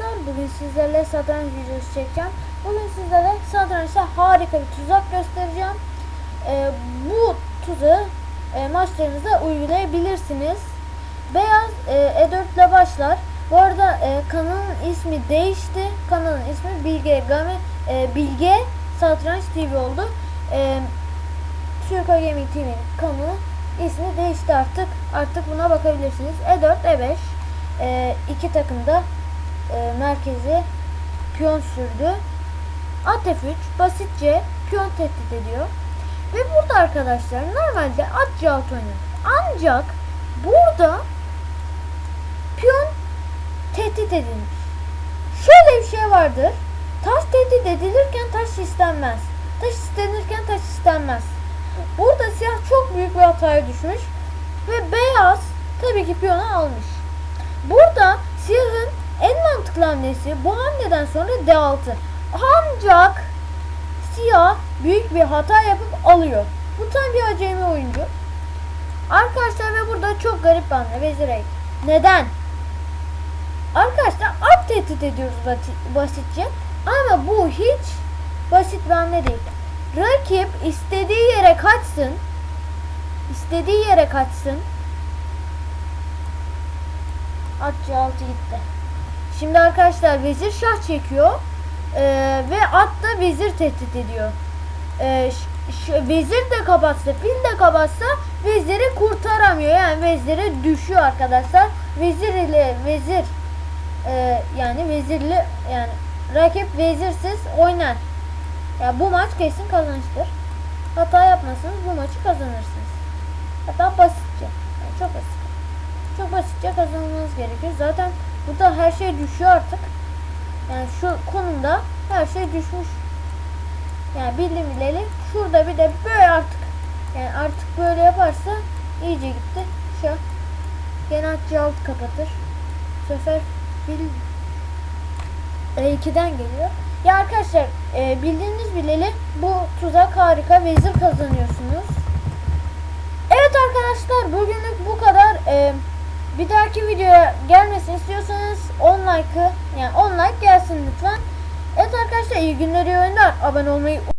arkadaşlar. Bugün sizlerle satranç videosu çekeceğim. Bugün sizlere satrançta harika bir tuzak göstereceğim. Ee, bu tuzağı e, maçlarınızda uygulayabilirsiniz. Beyaz e, E4 ile başlar. Bu arada e, kanalın ismi değişti. Kanalın ismi Bilge Game e, Bilge Satranç TV oldu. E, Türk Gaming TV'nin kanalı ismi değişti artık. Artık buna bakabilirsiniz. E4, E5 e, iki takım da e, merkezi piyon sürdü. At F3 basitçe piyon tehdit ediyor. Ve burada arkadaşlar normalde at C6 oynuyor. Ancak burada piyon tehdit edilmiş. Şöyle bir şey vardır. Taş tehdit edilirken taş istenmez. Taş istenirken taş istenmez. Burada siyah çok büyük bir hataya düşmüş. Ve beyaz tabii ki piyonu almış. Mantıklı hamlesi bu hamleden sonra D6. Ancak siyah büyük bir hata yapıp alıyor. Bu tam bir acemi oyuncu. Arkadaşlar ve burada çok garip bir hamle vezir eğit. Neden? Arkadaşlar at tehdit ediyoruz basitçe. Ama bu hiç basit bir hamle değil. Rakip istediği yere kaçsın. istediği yere kaçsın. At C6 gitti. Şimdi arkadaşlar vezir şah çekiyor. Ee, ve at da vezir tehdit ediyor. Ee, vezir de kapatsa, fil de kapatsa veziri kurtaramıyor. Yani vezire düşüyor arkadaşlar. Vezir ile vezir e, yani vezirli yani rakip vezirsiz oynar. Ya bu maç kesin kazançtır. Hata yapmasanız bu maçı kazanırsınız. Hatta basitçe. Yani çok basit. Çok basitçe kazanmanız gerekiyor. Zaten burada her şey düşüyor artık. Yani şu konumda her şey düşmüş. Yani bildim bileli şurada bir de böyle artık yani artık böyle yaparsa iyice gitti. Şu gene atçı alt kapatır. Bu sefer fil E2'den geliyor. Ya arkadaşlar e, bildiğiniz bileli bu tuzak harika vezir kazanıyorsunuz. Evet arkadaşlar bugünlük bu kadar. E, bir dahaki videoya gelmesini istiyorsanız 10 like'ı yani 10 like gelsin lütfen. Evet arkadaşlar iyi günler iyi oyunlar. Abone olmayı